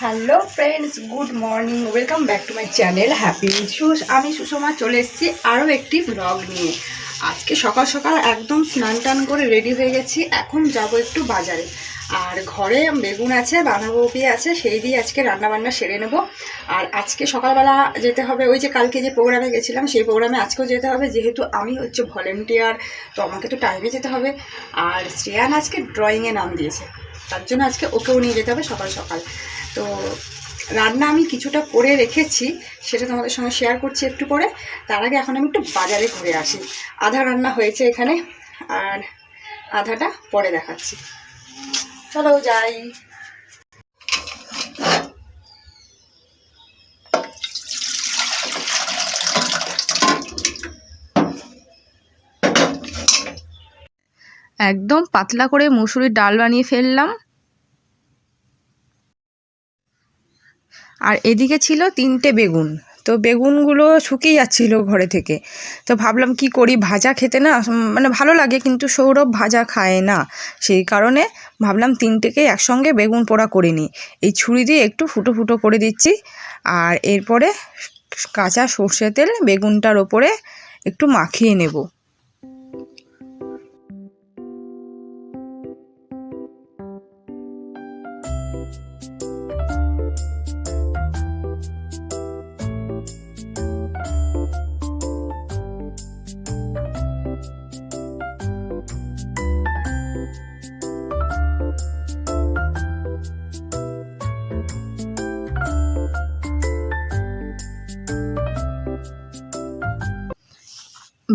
Hello friends good morning welcome back to my channel happy সুস আমি সুষমা চলে এসেছি আরও একটি ব্লগ নিয়ে। আজকে সকাল সকাল একদম স্নান টান করে রেডি হয়ে গেছি। এখন যাব একটু বাজারে। আর ঘরে বেগুন আছে, বাঁধাকপি আছে, সেই দিয়ে আজকে রান্নাবান্না সেরে নেব। আর আজকে সকালবেলা যেতে হবে, ওই যে কালকে যে প্রোগ্রামে গেছিলাম, সেই প্রোগ্রামে আজকেও যেতে হবে। যেহেতু আমি হচ্ছে ভলেন্টিয়ার তো আমাকে তো টাইমে যেতে হবে। আর শ্রেয়ান আজকে ড্রয়িংয়ে নাম দিয়েছে। তার জন্য আজকে ওকেও নিয়ে যেতে হবে সকাল সকাল। তো রান্না আমি কিছুটা করে রেখেছি, সেটা তোমাদের সঙ্গে শেয়ার করছি একটু পরে। তার আগে এখন আমি একটু বাজারে ঘুরে আসি। আধা রান্না হয়েছে এখানে, আর আধাটা পরে দেখাচ্ছি। চলো যাই। একদম পাতলা করে মুসুরির ডাল বানিয়ে ফেললাম। আর এদিকে ছিল তিনটে বেগুন। তো বেগুনগুলো শুকিয়ে যাচ্ছিল ঘরে থেকে। তো ভাবলাম কি করি, ভাজা খেতে না মানে ভালো লাগে কিন্তু সৌরভ ভাজা খায় না। সেই কারণে ভাবলাম তিনটেকে একসঙ্গে বেগুন পোড়া করে নিই। এই ছুরি দিয়ে একটু ফুটো ফুটো করে দিচ্ছি। আর এরপরে কাঁচা সর্ষে তেল বেগুনটার ওপরে একটু মাখিয়ে নেব।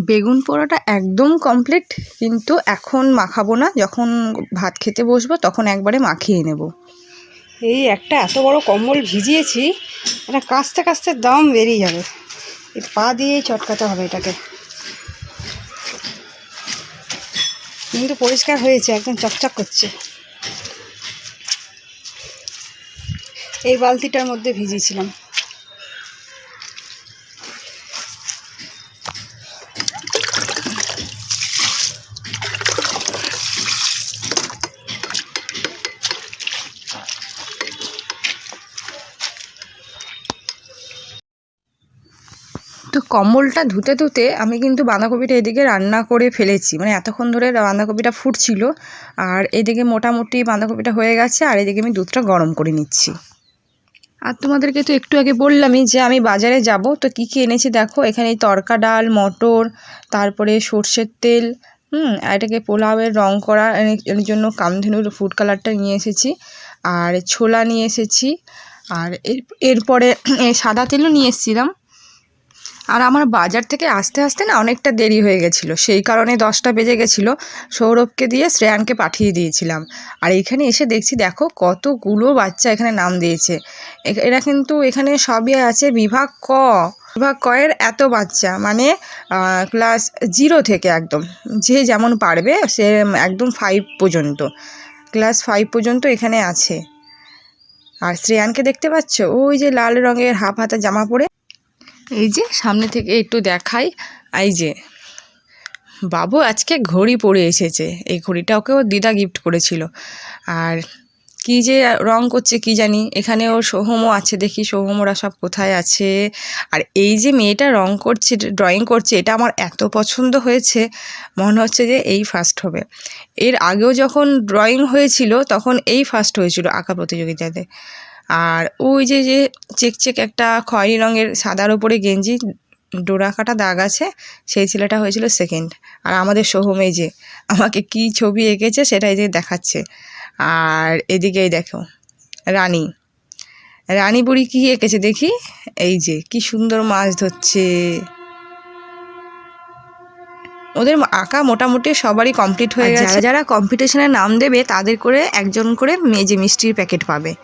বেগুন পোড়াটা একদম কমপ্লিট কিন্তু এখন মাখাবো না। যখন ভাত খেতে বসবো, তখন একবারে মাখিয়ে নেব। এই একটা এত বড় কম্বল ভিজিয়েছি এটা কাস্তে কাস্তে দাম বেরিয়ে যাবে। পা দিয়েই চটকাতে হবে এটাকে। কিন্তু পরিষ্কার হয়েছে, একদম চকচক করছে। এই বালতিটার মধ্যে ভিজিয়েছিলাম। তো কম্বলটা ধুতে ধুতে আমি কিন্তু বাঁধাকপিটা এদিকে রান্না করে ফেলেছি। মানে এতক্ষণ ধরে বাঁধাকপিটা ফুটছিল আর এদিকে মোটামুটি বাঁধাকপিটা হয়ে গেছে আর এদিকে আমি দুধটা গরম করে নিচ্ছি। আর তোমাদেরকে তো একটু আগে বললামই যে আমি বাজারে যাব, তো কী কী এনেছি দেখো? এখানে তরকা ডাল, মটর, তারপরে সর্ষের তেল, হুম এটাকে পোলাওয়ের রং করা এর জন্য কামধেনুর ফুড কালারটা নিয়ে এসেছি। আর ছোলা নিয়ে এসেছি। আর এর, এরপরে সাদা তেলও নিয়ে এসেছিলাম। আর আমার বাজার থেকে আসতে আসতে না অনেকটা দেরি হয়ে গেছিল। সেই কারণে দশটা বেজে গেছিল। সৌরভকে দিয়ে শ্রেয়ানকে পাঠিয়ে দিয়েছিলাম। আর এখানে এসে দেখছি, দেখো কতগুলো বাচ্চা এখানে নাম দিয়েছে। এরা কিন্তু এখানে সবই আছে। বিভাগ ক। বিভাগ ক এর এত বাচ্চা। মানে ক্লাস জিরো থেকে একদম। যে যেমন পারবে, সে একদম ফাইভ পর্যন্ত। ক্লাস ফাইভ পর্যন্ত এখানে আছে। আর শ্রেয়ানকে দেখতে পাচ্ছ? ওই যে লাল রঙের হাফ হাতা জামা পরে এই যে সামনে থেকে একটু দেখাই, এই যে বাবু আজকে ঘড়ি পরে এসেছে, এই ঘড়িটা ওকে ওর দিদা গিফট করেছিল। আর কি যে রং করছে কি জানি এখানে ওর সোহমও আছে, দেখি সোহম ওরা সব কোথায় আছে। আর এই যে মেয়েটা রং করছে ড্রয়িং করছে, এটা আমার এত পছন্দ হয়েছে, মনে হচ্ছে যে এই ফার্স্ট হবে। এর আগেও যখন ড্রয়িং হয়েছিল, তখন এই ফার্স্ট হয়েছিল আঁকা প্রতিযোগিতাতে। আর ওই যে যে চেক চেক একটা খয়েরি রঙের সাদার ওপরে গেঞ্জি ডোরা কাটা দাগ আছে সেই ছেলেটা হয়েছিল সেকেন্ড আর আমাদের সোহম এই যে আমাকে কি ছবি এঁকেছে সেটাই যে দেখাচ্ছে। আর এদিকেই দেখো রানী। রানী বুড়ি কী এঁকেছে দেখি? এই যে কি সুন্দর মাছ ধরছে। ওদের আঁকা মোটামুটি সবারই কমপ্লিট হয়ে গেছে। যারা যারা কম্পিটিশনে নাম দেবে তাদের করে একজন করে মেজে মিষ্টির প্যাকেট পাবে।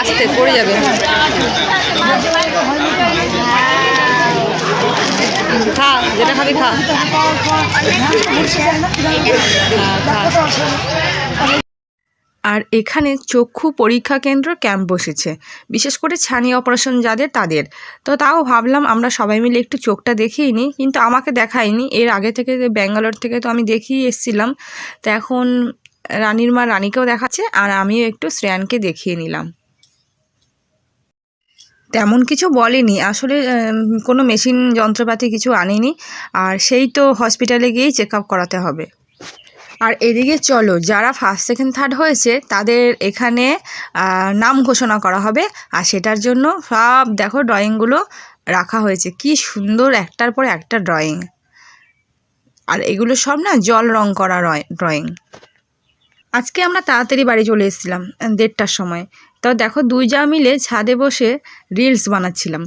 আস্তে পড়ে যাবে। খা যেটা খাবি খা। হ্যাঁ, খা। আর এখানে চক্ষু পরীক্ষা কেন্দ্র ক্যাম্প বসেছে। বিশেষ করে ছানি অপারেশন যাদের তাদের। তো তাও ভাবলাম আমরা সবাই মিলে একটু চোখটা দেখিয়ে নিই, কিন্তু আমাকে দেখায়নি। এর আগে থেকে ব্যাঙ্গালোর থেকে তো আমি দেখিয়ে এসেছিলাম। তো এখন রানীর মা রানীকেও দেখাচ্ছে আর আমিও একটু শ্রেয়ানকে দেখিয়ে নিলাম। তেমন কিছু বলেনি। আসলে কোনো মেশিন যন্ত্রপাতি কিছু আনেনি। আর সেই তো হসপিটালে গিয়েই চেক আপ করাতে হবে। আর এদিকে চলো, যারা ফার্স্ট সেকেন্ড থার্ড হয়েছে, তাদের এখানে নাম ঘোষণা করা হবে। আর সেটার জন্য সব দেখো ড্রয়িংগুলো রাখা হয়েছে। কি সুন্দর একটার পর একটা ড্রয়িং আর এগুলো সব না জল রং করা ড্রয়িং আজকে আমরা তাড়াতাড়ি বাড়ি চলে এসেছিলাম, দেড়টার সময়। তো দেখো দুই যা মিলে ছাদে বসে রিলস বানাচ্ছিলাম।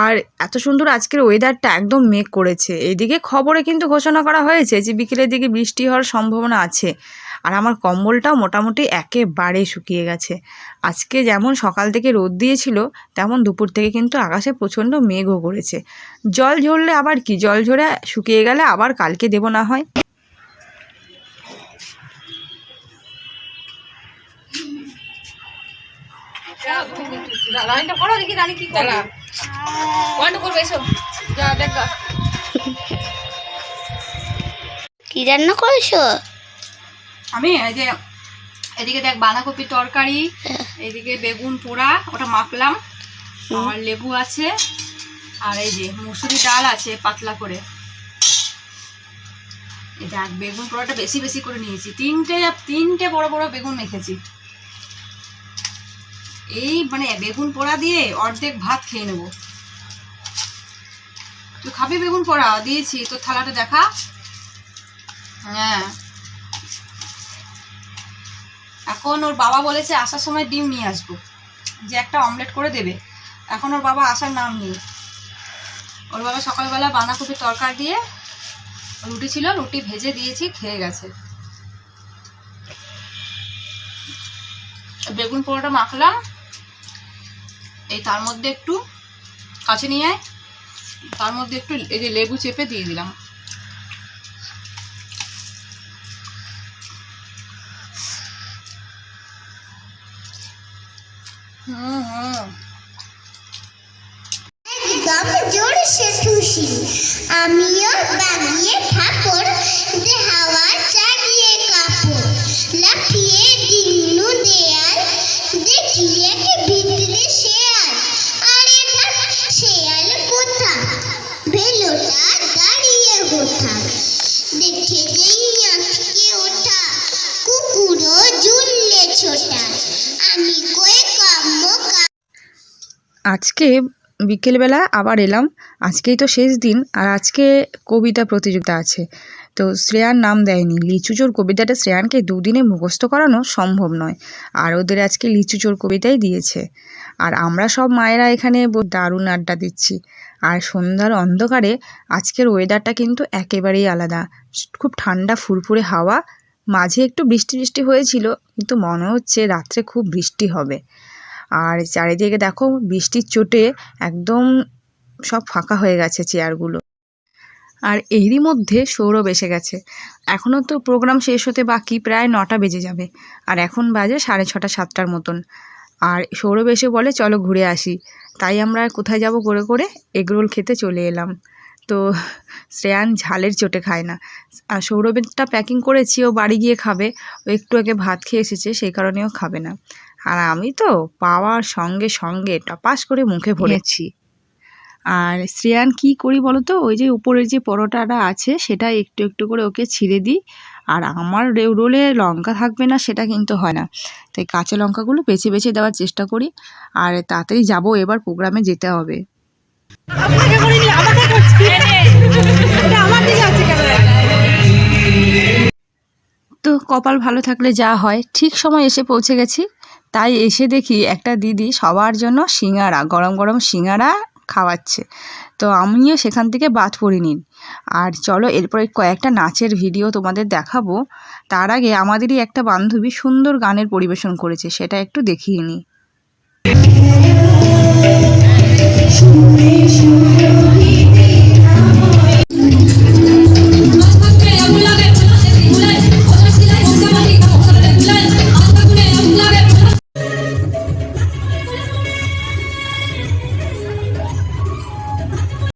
আর এত সুন্দর আজকের ওয়েদারটা একদম মেঘ করেছে। এইদিকে খবরে কিন্তু ঘোষণা করা হয়েছে যে বিকেলের দিকে বৃষ্টি হওয়ার সম্ভাবনা আছে। আর আমার কম্বলটাও মোটামুটি একেবারে শুকিয়ে গেছে। আজকে যেমন সকাল থেকে রোদ দিয়েছিল, তেমন দুপুর থেকে কিন্তু আকাশে প্রচণ্ড মেঘও করেছে। জল ঝরলে আবার কি? জল ঝরে শুকিয়ে গেলে আবার কালকে দেবো না হয়। রানীটা করো দেখি রানী কি করে। কন্ড করবে এসো। যা দেখ কি রান্না করেছ? আমি এই যে এদিকে দেখ বাঁধাকপির তরকারি এদিকে বেগুন পোড়া ওটা মাখলাম। আর লেবু আছে আর এই যে মুসুরি ডাল আছে পাতলা করে। এই দেখ বেগুন পোড়াটা বেশি বেশি করে নিয়েছি। তিনটে তিনটে বড় বড় বেগুন মেখেছি এই মানে বেগুন পোড়া দিয়ে অর্ধেক ভাত খেয়ে নেব। তুই খাবি বেগুন পোড়া? দিয়েছি, তোর থালাটা দেখা। হ্যাঁ। এখন ওর বাবা বলেছে আসার সময় ডিম নিয়ে আসব। যে একটা অমলেট করে দেবে। এখন ওর বাবা আসার নাম নেই। ওর বাবা সকালবেলা বাঁধাকপির তরকারি দিয়ে রুটি ছিল, রুটি ভেজে দিয়েছি, খেয়ে গেছে। বেগুন পোড়াটা মাখলাম। এই তার মধ্যে একটু কাছে নিয়ে আয়। তার মধ্যে একটু এই যে লেবু চেপে দিয়ে দিলাম। হুম হুম। আমিও বাগিয়ে ঠাকুর দেখে ওঠা? কুকুরও জুললে ছোটা। আমি কয়ে কাম্য আজকে বিকেলবেলা আবার এলাম। আজকেই তো শেষ দিন আর আজকে কবিতা প্রতিযোগিতা আছে। তো শ্রেয়ার নাম দেয়নি। লিচু চোর কবিতাটা শ্রেয়ানকে দুদিনে মুখস্থ করানো সম্ভব নয়। আর ওদের আজকে লিচু চোর কবিতাই দিয়েছে। আর আমরা সব মায়েরা এখানে দারুণ আড্ডা দিচ্ছি। আর সন্ধ্যার অন্ধকারে আজকের ওয়েদারটা কিন্তু একেবারেই আলাদা। খুব ঠান্ডা, ফুরফুরে হাওয়া। মাঝে একটু বৃষ্টি বৃষ্টি হয়েছিল, কিন্তু মনে হচ্ছে রাত্রে খুব বৃষ্টি হবে। আর চারিদিকে দেখো বৃষ্টির চোটে একদম সব ফাঁকা হয়ে গেছে চেয়ারগুলো আর এরই মধ্যে সৌরভ এসে গেছে। এখনও তো প্রোগ্রাম শেষ হতে বাকি প্রায় নটা বেজে যাবে। আর এখন বাজে সাড়ে ছটা, সাতটার মতন। আর সৌরভ এসে বলে, চলো ঘুরে আসি। তাই আমরা কোথায় যাব করে করে এগরোল খেতে চলে এলাম। তো শ্রেয়ান ঝালের চোটে খায় না। আর সৌরভেরটা প্যাকিং করেছি, ও বাড়ি গিয়ে খাবে। ও একটু আগে ভাত খেয়ে এসেছে, সেই কারণেও খাবে না। আর আমি তো পাওয়ার সঙ্গে সঙ্গে টপাস করে মুখে ভরেছি। আর শ্রেয়ান কি করি বলো তো ওই যে উপরের যে পরোটাটা আছে সেটা একটু একটু করে ওকে ছিঁড়ে দিই। আর আমার রোলে লঙ্কা থাকবে না সেটা কিন্তু হয় না। তাই কাঁচা লঙ্কাগুলো বেছে বেছে দেওয়ার চেষ্টা করি। আর তাড়াতাড়ি যাব এবার প্রোগ্রামে যেতে হবে। তো কপাল ভালো থাকলে যা হয় ঠিক সময় এসে পৌঁছে গেছি। তাই এসে দেখি একটা দিদি সবার জন্য সিঙ্গারা গরম গরম সিঙ্গারা খাওয়াচ্ছে। তো আমিও সেখান থেকে বাদ পড়িনি আর চলো এরপরে কয়েকটা নাচের ভিডিও তোমাদের দেখাবো। তার আগে আমাদেরই একটা বান্ধবী সুন্দর গানের পরিবেশন করেছে, সেটা একটু দেখিয়ে নিই।